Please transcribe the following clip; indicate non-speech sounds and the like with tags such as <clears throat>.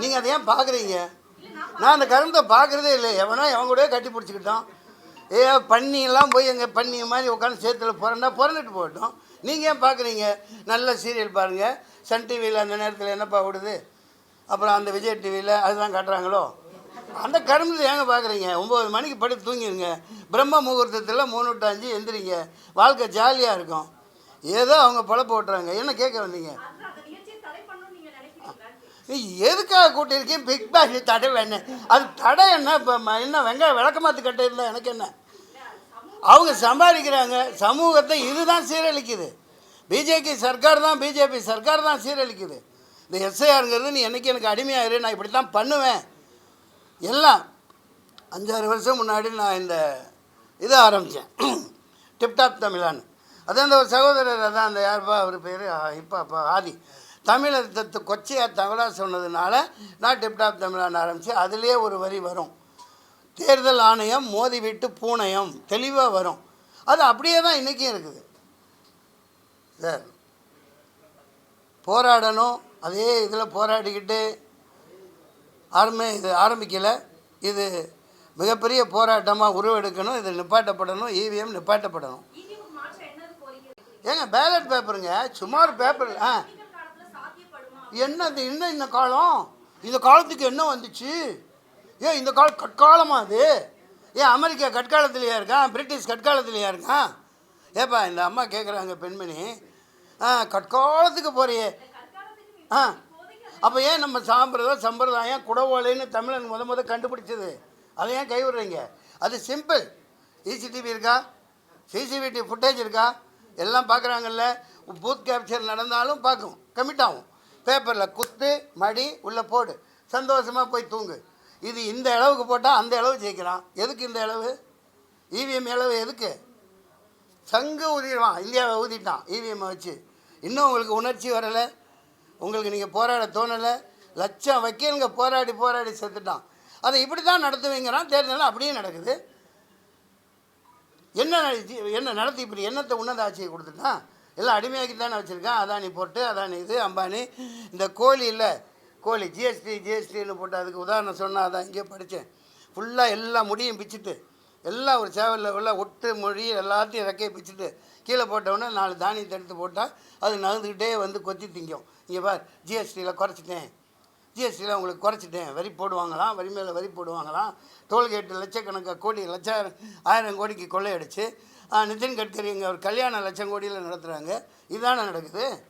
நீங்கள் அதை ஏன் பார்க்குறீங்க நான் அந்த கரும்பை பார்க்குறதே இல்லை. எவனோ எவன் கூட கட்டி பிடிச்சிக்கிட்டோம். ஏ பண்ணியெல்லாம் போய் எங்கள் பண்ணி மாதிரி உட்காந்து சேத்துல புரண்டா புரண்டுட்டு போகட்டும். நீங்கள் ஏன் பார்க்குறீங்க நல்ல சீரியல் பாருங்கள் சன் டிவியில் அந்த நேரத்தில் என்னப்பா விடுது அப்புறம் அந்த விஜய் டிவியில் அதுதான் காட்டுறாங்களோ? அந்த கரும்பு ஏங்க பார்க்குறீங்க ஒம்பது மணிக்கு படுத்து தூங்கிடுங்க பிரம்ம முகூர்த்தத்தில் மூணு விட்டு அஞ்சு எந்திரிங்க. வாழ்க்கை ஜாலியாக இருக்கும். ஏதோ அவங்க பழப்பு ஓட்டுறாங்க என்ன கேட்க வந்தீங்க அதான் அந்த நிகழ்ச்சியை தடை பண்ணணும்னு நீங்க நினைக்கிறீங்களா நீ எதுக்காக கூட்டியிருக்கேன் பிக் பாஸ் தடை வேணும் அது தடை என்ன? இப்போ என்ன வெங்காயம் விளக்கமாத்து கட்ட இருந்தால் எனக்கு என்ன? அவங்க சம்பாதிக்கிறாங்க சமூகத்தை இதுதான் சீரழிக்குது. பிஜேபி சர்க்கார் தான் பிஜேபி சர்க்கார் தான் சீரழிக்குது. இந்த எஸ்ஐஆருங்கிறது நீ என்றைக்கு எனக்கு அடிமையாயிரு நான் இப்படி தான் பண்ணுவேன். எல்லாம் அஞ்சாறு வருஷம் முன்னாடி நான் இந்த இதை ஆரம்பித்தேன் டிப்டாப் <clears throat> தமிழான்னு. அது அந்த ஒரு சகோதரர் அதான் அந்த யார்ப்பா அவர் பேர்? இப்போ அப்பா ஆதி. தமிழத்தை கொச்சையாக தமிழாக சொன்னதுனால நான் டிப்டாப் தமிழான்னு ஆரம்பித்து அதுலேயே ஒரு வரி வரும். தேர்தல் ஆணையம் மோதி விட்டு பூணையம் தெளிவாக வரும். அது அப்படியே தான் இன்றைக்கும் இருக்குது. சார் போராடணும். அதே இதில் போராடிக்கிட்டு ஆரம்பி இது ஆரம்பிக்கலை. இது மிகப்பெரிய போராட்டமாக உருவெடுக்கணும். இது நிப்பாட்டப்படணும். இவிஎம் நிப்பாட்டப்படணும். என்னது கோரிக்கை வைக்கிறீங்க ஏங்க பேலட் பேப்பருங்க சும்மா ஒரு பேப்பர் ஆ. என்னது என்ன இந்த காலம்? இந்த காலத்துக்கு என்ன வந்துச்சு? ஏன் இந்த கால கற்காலமா அது? ஏன் அமெரிக்கா கற்காலத்திலையா இருக்கான் பிரிட்டிஷ் கற்காலத்திலையா இருக்கான் ஏப்பா இந்த அம்மா கேட்குறாங்க பெண்மணி. ஆ கற்காலத்துக்கு போறியே. ஆ அப்போ ஏன் நம்ம சாம்பிரதாயம் சம்பிரதாயம் குடவோலைன்னு தமிழன் முத முத கண்டுபிடிச்சது? அதை ஏன் கைவிடுறீங்க? அது சிம்பிள். சிசிடிவி இருக்கா? சிசிடிவி ஃபுட்டேஜ் இருக்கா? எல்லாம் பார்க்குறாங்கல்ல பூத் கேப்சர் நடந்தாலும் பார்க்கும் கமிட் ஆகும். பேப்பரில் குத்து மடி உள்ளே போடு. சந்தோஷமாக போய் தூங்கு. இது இந்த அளவுக்கு போட்டால் அந்த அளவு ஜெயிக்கிறான். எதுக்கு இந்த அளவு? இவிஎம் அளவு எதுக்கு? சங்கு ஊதிடுவான். இந்தியாவை ஊதிட்டான் இவிஎம்மை வச்சு. இன்னும் உங்களுக்கு உணர்ச்சி வரலை. உங்களுக்கு நீங்கள் போராட தோணலை. லட்சம் வக்கீலுங்க போராடி போராடி செத்துட்டான். அதை இப்படி தான் நடத்துவீங்கிறான். தேர்தல் அப்படியே நடக்குது. என்ன என்ன நடத்தி இப்படி என்னத்தை உன்னத ஆட்சியை கொடுத்துட்டான்? எல்லாம் அடிமையாக்கி தானே வச்சுருக்கான். அதானி போட்டு அதானி இது அம்பானி. இந்த கோழி இல்லை. கோழி ஜிஎஸ்டி ஜிஎஸ்டின்னு போட்டு அதுக்கு உதாரணம் சொன்னால் அதான் இங்கேயே படித்தேன் ஃபுல்லாக எல்லா முடியும் பிச்சுட்டு. எல்லாம் ஒரு சேவலில் உள்ள ஒட்டு மொழி எல்லாத்தையும் ரெக்கையை பிச்சுட்டு கீழே போட்டவுடனே நாலு தானியத்தை எடுத்து போட்டால் அது நகர்ந்துக்கிட்டே வந்து கொத்தி திங்கும். இங்கே பார் ஜிஎஸ்டியில் குறைச்சிட்டேன். ஜிஎஸ்டியில் உங்களுக்கு குறைச்சிட்டேன். வரி போடுவாங்களாம் வரி மேலே வரி போடுவாங்களாம். டோல்கேட்டு லட்சக்கணக்காக கோடி லட்சம் ஆயிரம் கோடிக்கு கொள்ளையடிச்சு. நிதின் கட்கரி இங்கே ஒரு கல்யாணம் லட்சம் கோடியில் நடத்துகிறாங்க இதானே நடக்குது?